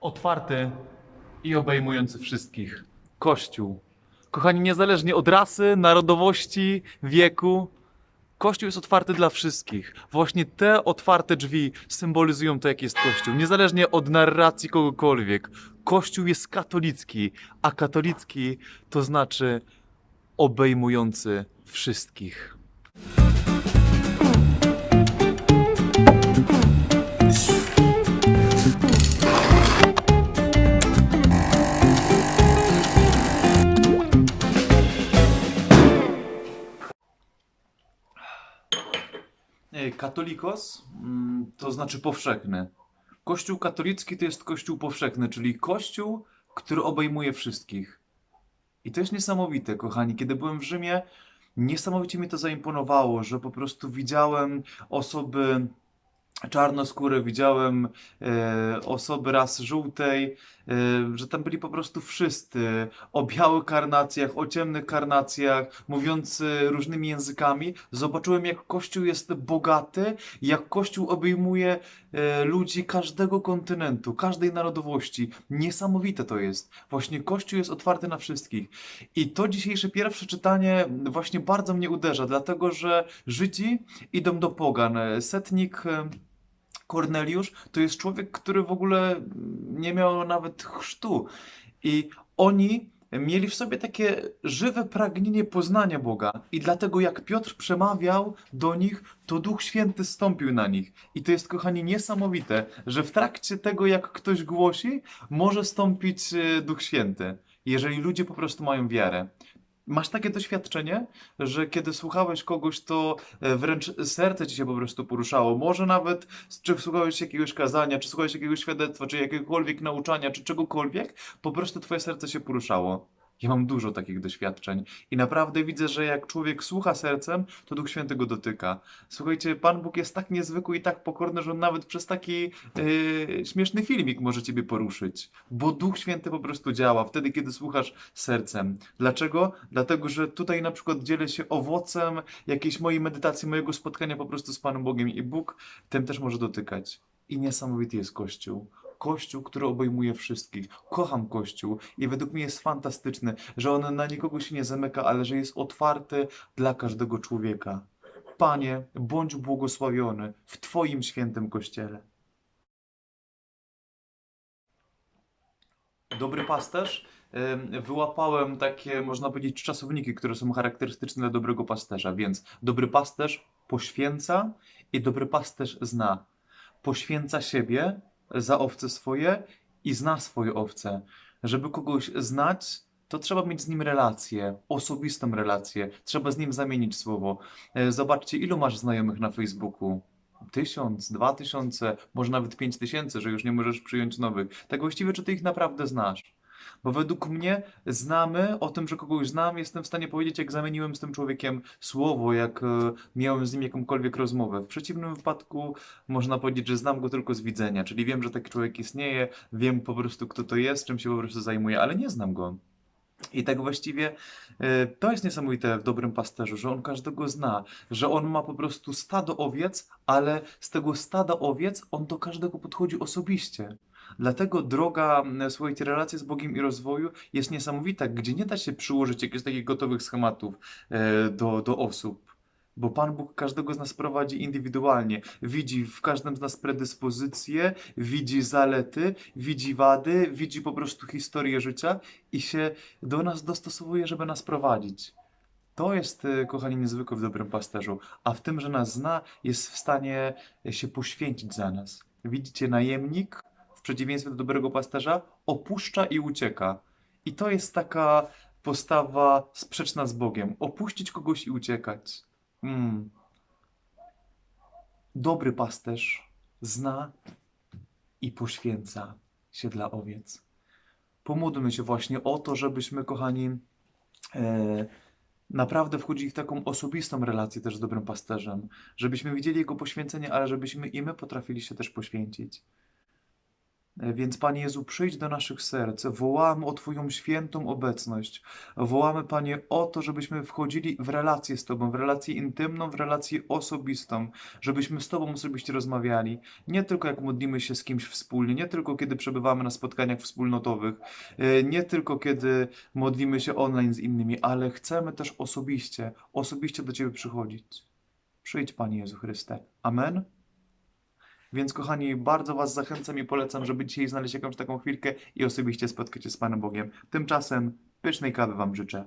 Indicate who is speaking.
Speaker 1: otwarty i obejmujący wszystkich. Kościół. Kochani, niezależnie od rasy, narodowości, wieku, Kościół jest otwarty dla wszystkich. Właśnie te otwarte drzwi symbolizują to, jaki jest Kościół. Niezależnie od narracji kogokolwiek. Kościół jest katolicki, a katolicki to znaczy obejmujący wszystkich. Katolikos mm, to znaczy powszechny. Kościół katolicki to jest kościół powszechny, czyli kościół, który obejmuje wszystkich. I to jest niesamowite, kochani. Kiedy byłem w Rzymie, niesamowicie mi to zaimponowało, że po prostu widziałem osoby czarnoskóre, widziałem e, osoby rasy żółtej, e, że tam byli po prostu wszyscy o białych karnacjach, o ciemnych karnacjach, mówiący różnymi językami. Zobaczyłem, jak Kościół jest bogaty, jak Kościół obejmuje e, ludzi każdego kontynentu, każdej narodowości. Niesamowite to jest. Właśnie Kościół jest otwarty na wszystkich. I to dzisiejsze pierwsze czytanie właśnie bardzo mnie uderza, dlatego że Żydzi idą do pogan. Setnik e, Korneliusz to jest człowiek, który w ogóle nie miał nawet chrztu. I oni mieli w sobie takie żywe pragnienie poznania Boga. I dlatego jak Piotr przemawiał do nich, to Duch Święty stąpił na nich. I to jest, kochani, niesamowite, że w trakcie tego, jak ktoś głosi, może stąpić e, Duch Święty. Jeżeli ludzie po prostu mają wiarę. Masz takie doświadczenie, że kiedy słuchałeś kogoś, to e, wręcz serce ci się po prostu poruszało. Może nawet, czy słuchałeś jakiegoś kazania, czy słuchałeś jakiegoś świadectwa, czy jakiegokolwiek nauczania, czy czegokolwiek, po prostu twoje serce się poruszało. Ja mam dużo takich doświadczeń i naprawdę widzę, że jak człowiek słucha sercem, to Duch Święty go dotyka. Słuchajcie, Pan Bóg jest tak niezwykły i tak pokorny, że on nawet przez taki yy, śmieszny filmik może ciebie poruszyć, bo Duch Święty po prostu działa wtedy, kiedy słuchasz sercem. Dlaczego? Dlatego, że tutaj na przykład dzielę się owocem jakiejś mojej medytacji, mojego spotkania po prostu z Panem Bogiem i Bóg tym też może dotykać. I niesamowity jest Kościół. Kościół, który obejmuje wszystkich. Kocham Kościół i według mnie jest fantastyczny, że on na nikogo się nie zamyka, ale że jest otwarty dla każdego człowieka. Panie, bądź błogosławiony w Twoim świętym Kościele. Dobry pasterz. Wyłapałem takie, można powiedzieć, czasowniki, które są charakterystyczne dla dobrego pasterza. Więc dobry pasterz poświęca i dobry pasterz zna. Poświęca siebie za owce swoje i zna swoje owce. Żeby kogoś znać, to trzeba mieć z nim relację, osobistą relację. Trzeba z nim zamienić słowo. E, Zobaczcie, ilu masz znajomych na Facebooku. Tysiąc, dwa tysiące, może nawet pięć tysięcy, że już nie możesz przyjąć nowych. Tak właściwie, czy ty ich naprawdę znasz? Bo według mnie znamy, o tym, że kogoś znam, jestem w stanie powiedzieć, jak zamieniłem z tym człowiekiem słowo, jak e, miałem z nim jakąkolwiek rozmowę. W przeciwnym wypadku można powiedzieć, że znam go tylko z widzenia, czyli wiem, że taki człowiek istnieje, wiem po prostu, kto to jest, czym się po prostu zajmuje, ale nie znam go. I tak właściwie e, to jest niesamowite w dobrym pasterzu, że on każdego zna, że on ma po prostu stado owiec, ale z tego stada owiec on do każdego podchodzi osobiście. Dlatego droga, słuchajcie, relacji z Bogiem i rozwoju jest niesamowita, gdzie nie da się przyłożyć jakichś takich gotowych schematów e, do, do osób. Bo Pan Bóg każdego z nas prowadzi indywidualnie. Widzi w każdym z nas predyspozycje, widzi zalety, widzi wady, widzi po prostu historię życia i się do nas dostosowuje, żeby nas prowadzić. To jest, e, kochani, niezwykłe w dobrym pasterzu. A w tym, że nas zna, jest w stanie się poświęcić za nas. Widzicie, najemnik, w przeciwieństwie do dobrego pasterza, opuszcza i ucieka. I to jest taka postawa sprzeczna z Bogiem. Opuścić kogoś i uciekać. Mm. Dobry pasterz zna i poświęca się dla owiec. Pomódlmy się właśnie o to, żebyśmy, kochani, e, naprawdę wchodzili w taką osobistą relację też z dobrym pasterzem, żebyśmy widzieli jego poświęcenie, ale żebyśmy i my potrafili się też poświęcić. E, Więc Panie Jezu, przyjdź do naszych serc. Wołamy o Twoją świętą obecność. Wołamy, Panie, o to, żebyśmy wchodzili w relację z Tobą, w relację intymną, w relację osobistą, żebyśmy z Tobą osobiście rozmawiali. Nie tylko jak modlimy się z kimś wspólnie, nie tylko kiedy przebywamy na spotkaniach wspólnotowych, e, nie tylko kiedy modlimy się online z innymi, ale chcemy też osobiście, osobiście do Ciebie przychodzić. Przyjdź, Panie Jezu Chryste. Amen. Więc kochani, bardzo Was zachęcam i polecam, żeby dzisiaj znaleźć jakąś taką chwilkę i osobiście spotkać się z Panem Bogiem. Tymczasem pysznej kawy Wam życzę.